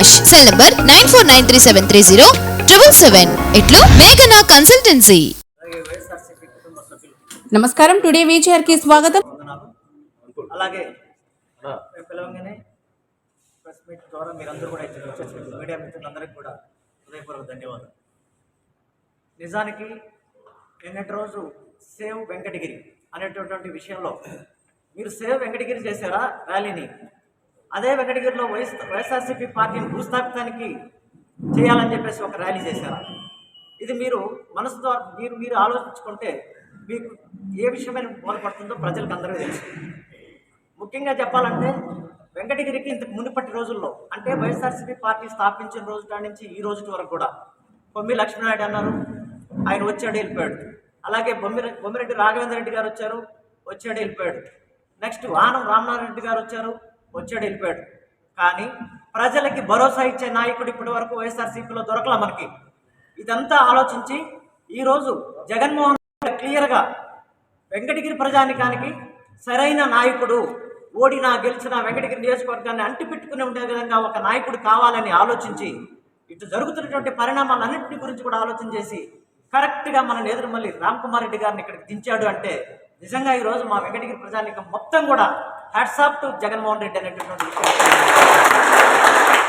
Cell number nine four nine three seven three zero triple seven ఇట్లు మేఘనా consultancy నమస్కారం today వీచర్కి స్వాగతం. అలాగే పిలవగానే ప్రెస్ మీట్ ద్వారా మీరందరూ కూడా ఇచ్చిన వచ్చేసిన మీడియా మిత్రులందరికీ కూడా హృదయపూర్వక ధన్యవాదాలు. నిజానికి నిన్నటి రోజు సేవ్ వెంకటగిరి అనేటటువంటి విషయంలో మీరు సేవ్ వెంకటగిరి చేశారా ర్యాలీని? అదే వెంకటగిరిలో వైఎస్ వైఎస్ఆర్సీపీ పార్టీని భూస్థాపితానికి చేయాలని చెప్పేసి ఒక ర్యాలీ చేశారు. ఇది మీరు మనసు ద్వారా మీరు మీరు ఆలోచించుకుంటే మీకు ఏ విషయమైన బోధపడుతుందో ప్రజలకు అందరూ తెలుసు. ముఖ్యంగా చెప్పాలంటే వెంకటగిరికి ఇంతకు మునుపటి రోజుల్లో అంటే వైఎస్ఆర్సీపీ పార్టీ స్థాపించిన రోజు నుంచి ఈ రోజు వరకు కూడా బొమ్మి లక్ష్మీనాయుడు అన్నారు ఆయన వచ్చాడు వెళ్ళిపోయాడు. అలాగే బొమ్మి బొమ్మిరెడ్డి రాఘవేంద్ర రెడ్డి గారు వచ్చారు వచ్చాడు వెళ్ళిపోయాడు. నెక్స్ట్ వానం రామనారాయణ రెడ్డి గారు వచ్చారు వచ్చాడు వెళ్ళిపోయాడు. కానీ ప్రజలకి భరోసా ఇచ్చే నాయకుడు ఇప్పటి వరకు వైఎస్ఆర్సీపీలో దొరకలా మనకి. ఇదంతా ఆలోచించి ఈరోజు జగన్మోహన్ రెడ్డి క్లియర్గా వెంకటగిరి ప్రజానికానికి సరైన నాయకుడు ఓడినా గెలిచిన వెంకటగిరి నియోజకవర్గాన్ని అంటిపెట్టుకుని ఉండే విధంగా ఒక నాయకుడు కావాలని ఆలోచించి ఇటు జరుగుతున్నటువంటి పరిణామాలన్నింటిని గురించి కూడా ఆలోచన చేసి కరెక్ట్గా మన నేదురుమల్లి రామ్ కుమార్ రెడ్డి గారిని ఇక్కడికి దించాడు అంటే నిజంగా ఈరోజు మా వెంకటగిరి ప్రజానికం మొత్తం కూడా హ్యాట్సాప్ టు జగన్మోహన్ రెడ్డి అనేటటువంటి మన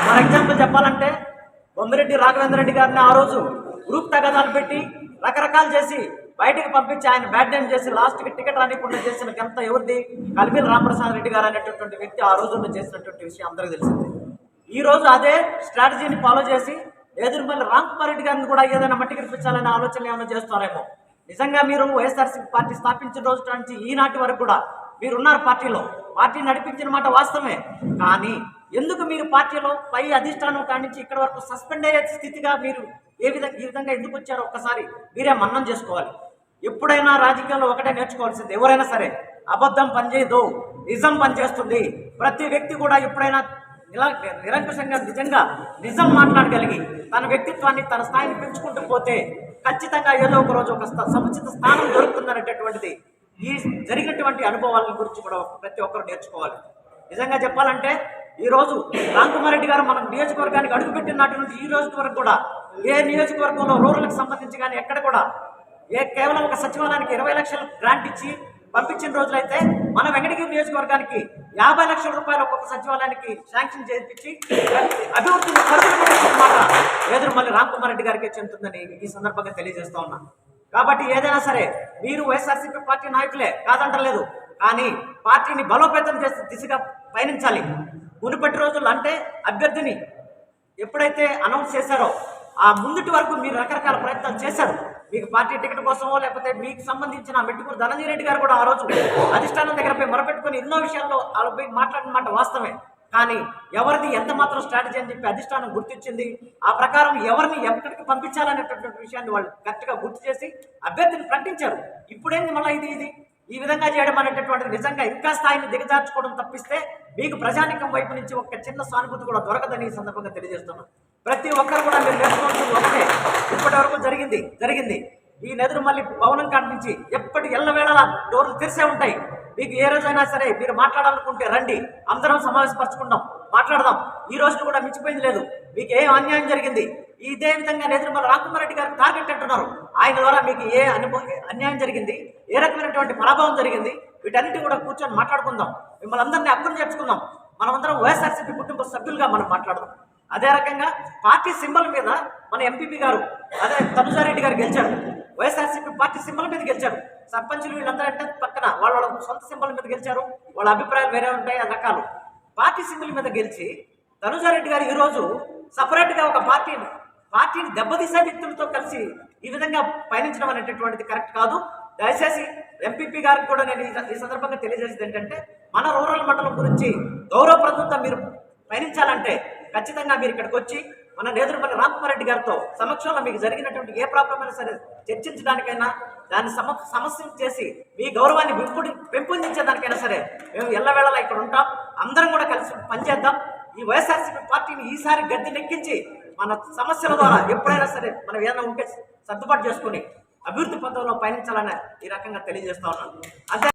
ఫర్ ఎగ్జాంపుల్ చెప్పాలంటే బొమ్మిరెడ్డి రాఘవేంద్ర రెడ్డి గారిని ఆ రోజు గ్రూప్ తగాదాలు పెట్టి రకరకాలు చేసి బయటకు పంపించి ఆయన బ్యాడ్ నేమ్ చేసి లాస్ట్కి టికెట్ రానికుండా చేసిన ఘనత ఎవరిది? కలిమిల్ రామప్రసాద్ రెడ్డి గారు అనేటటువంటి వ్యక్తి ఆ రోజుల్లో చేసినటువంటి విషయం అందరికీ తెలిసింది. ఈ రోజు అదే స్ట్రాటజీని ఫాలో చేసి ఎదురుమల్లి రామ్కుమార్ రెడ్డి గారిని కూడా ఏదైనా మట్టి కనిపించాలనే ఆలోచన ఏమైనా చేస్తారేమో. నిజంగా మీరు వైఎస్ఆర్సీపీ పార్టీ స్థాపించిన రోజు నుంచి ఈనాటి వరకు కూడా మీరు ఉన్నారు పార్టీలో. పార్టీ నడిపించిన మాట వాస్తవమే. కానీ ఎందుకు మీరు పార్టీలో పై అధిష్టానం కానించి ఇక్కడ వరకు సస్పెండ్ అయ్యే స్థితిగా మీరు ఏ విధంగా ఈ విధంగా ఎందుకు వచ్చారో ఒక్కసారి మీరే మన్నం చేసుకోవాలి. ఎప్పుడైనా రాజకీయాల్లో ఒకటే నేర్చుకోవాల్సింది ఎవరైనా సరే అబద్ధం పనిచేయదు నిజం పనిచేస్తుంది. ప్రతి వ్యక్తి కూడా ఎప్పుడైనా నిల నిరంకుశంగా నిజంగా నిజం మాట్లాడగలిగి తన వ్యక్తిత్వాన్ని తన స్థాయిని పెంచుకుంటూ పోతే ఖచ్చితంగా ఏదో ఒక రోజు ఒక సముచిత స్థానం దొరుకుతుందనేటటువంటిది ఈ జరిగినటువంటి అనుభవాల గురించి కూడా ప్రతి ఒక్కరు నేర్చుకోవాలి. నిజంగా చెప్పాలంటే ఈ రోజు రెడ్డి గారు మన నియోజకవర్గానికి అడుగుపెట్టిన నాటి నుంచి ఈ రోజు వరకు కూడా ఏ నియోజకవర్గంలో రూరల్కి సంబంధించి కానీ ఎక్కడ కూడా ఏ కేవలం ఒక సచివాలయానికి ఇరవై లక్షలు గ్రాంట్ ఇచ్చి పంపించిన రోజులైతే మన వెంకటగిరి నియోజకవర్గానికి యాభై లక్షల రూపాయలు ఒక్కొక్క సచివాలయానికి శాంక్షన్ చేయించి అభివృద్ధి ఎదురు మళ్ళీ రామ్ కుమార్ రెడ్డి గారికి చెందుతుందని ఈ సందర్భంగా తెలియజేస్తా ఉన్నా. కాబట్టి ఏదైనా సరే మీరు వైఎస్ఆర్సీపీ పార్టీ నాయకులే కాదంటలేదు. కానీ పార్టీని బలోపేతం చేసే దిశగా పయనించాలి. మునుపటి రోజులు అంటే అభ్యర్థిని ఎప్పుడైతే అనౌన్స్ చేశారో ఆ ముందుటి వరకు మీరు రకరకాల ప్రయత్నాలు చేశారు. మీకు పార్టీ టికెట్ కోసమో లేకపోతే మీకు సంబంధించిన మెట్టుకూరు ధనంజయ రెడ్డి గారు కూడా ఆ రోజు అధిష్టానం దగ్గర పోయి మొరపెట్టుకుని ఎన్నో విషయాల్లో వాళ్ళు పోయి మాట్లాడిన మాట వాస్తవమే. కానీ ఎవరిది ఎంత మాత్రం స్ట్రాటజీ అని చెప్పి అధిష్టానం గుర్తించింది ఆ ప్రకారం ఎవరిని ఎక్కడికి పంపించాలనేటటువంటి విషయాన్ని వాళ్ళు కరెక్ట్గా గుర్తు చేసి అభ్యర్థిని ప్రకటించారు. ఇప్పుడేంది మళ్ళీ ఇది ఇది? ఈ విధంగా చేయడం అనేటటువంటిది నిజంగా ఇంకా స్థాయిని దిగజార్చుకోవడం తప్పిస్తే మీకు ప్రజానికం వైపు నుంచి ఒక చిన్న సానుభూతి కూడా దొరకదని ఈ సందర్భంగా తెలియజేస్తున్నాను. ప్రతి ఒక్కరు కూడా మీరు నేర్చుకోవాల్సింది ఒకటే. ఇప్పటి వరకు జరిగింది జరిగింది. ఈ నదులు మళ్ళీ భవనం కాడ నుంచి ఎప్పటి ఎల్లవేళలా డోర్లు తెరిసే ఉంటాయి. మీకు ఏ రోజైనా సరే మీరు మాట్లాడాలనుకుంటే రండి. అందరం సమావేశపరచుకుందాం. మాట్లాడదాం. ఈ రోజు కూడా మించిపోయింది లేదు. మీకు ఏ అన్యాయం జరిగింది? ఇదే విధంగా నేతృమల రామకుమారెడ్డి గారు టార్గెట్ అంటున్నారు. ఆయన ద్వారా మీకు ఏ అన్యాయం జరిగింది? ఏ రకమైనటువంటి పరాభవం జరిగింది? వీటన్నిటి కూడా కూర్చొని మాట్లాడుకుందాం. మిమ్మల్ని అందరినీ అర్థం చేసుకుందాం. మనమందరం వైఎస్ఆర్సీపీ కుటుంబ సభ్యులుగా మనం మాట్లాడదాం. అదే రకంగా పార్టీ సింబల్ మీద మన ఎంపీపీ గారు అదే తనుజారెడ్డి గారు గెలిచారు. వైఎస్ఆర్సీపీ పార్టీ సింబల్ మీద గెలిచారు. సర్పంచులు వీళ్ళందరూ అంటే పక్కన వాళ్ళ సొంత సింబల్ మీద గెలిచారు. వాళ్ళ అభిప్రాయాలు వేరే ఉంటాయి రకాలు. పార్టీ సింబల్ మీద గెలిచి ధనుజారెడ్డి గారు ఈరోజు సపరేట్గా ఒక పార్టీని పార్టీని దెబ్బతీసే వ్యక్తులతో కలిసి ఈ విధంగా పయనించడం అనేటటువంటిది కరెక్ట్ కాదు. దయచేసి ఎంపీపీ గారికి కూడా నేను ఈ- ఈ సందర్భంగా తెలియజేసేది ఏంటంటే మన రూరల్ మండలం గురించి గౌరవప్రదంగా మీరు పయనించాలంటే ఖచ్చితంగా మీరు ఇక్కడికి వచ్చి మన నేదురుమల్లి రామకుమారెడ్డి గారితో సమక్షంలో మీకు జరిగినటువంటి ఏ ప్రాబ్లం అయినా సరే చర్చించడానికైనా దాన్ని సమ సమస్య చేసి మీ గౌరవాన్ని పెంపుడి పెంపొందించేదానికైనా సరే మేము ఎల్లవేళలా ఇక్కడ ఉంటాం. అందరం కూడా కలిసి పనిచేద్దాం. ఈ వైఎస్ఆర్సీపీ పార్టీని ఈసారి గద్దె నెక్కించి మన సమస్యల ద్వారా ఎప్పుడైనా సరే మనం ఏదైనా ఉంటే సర్దుబాటు చేసుకుని అభివృద్ధి పథంలో పయనించాలని ఈ రకంగా తెలియజేస్తా ఉన్నాను. అంతే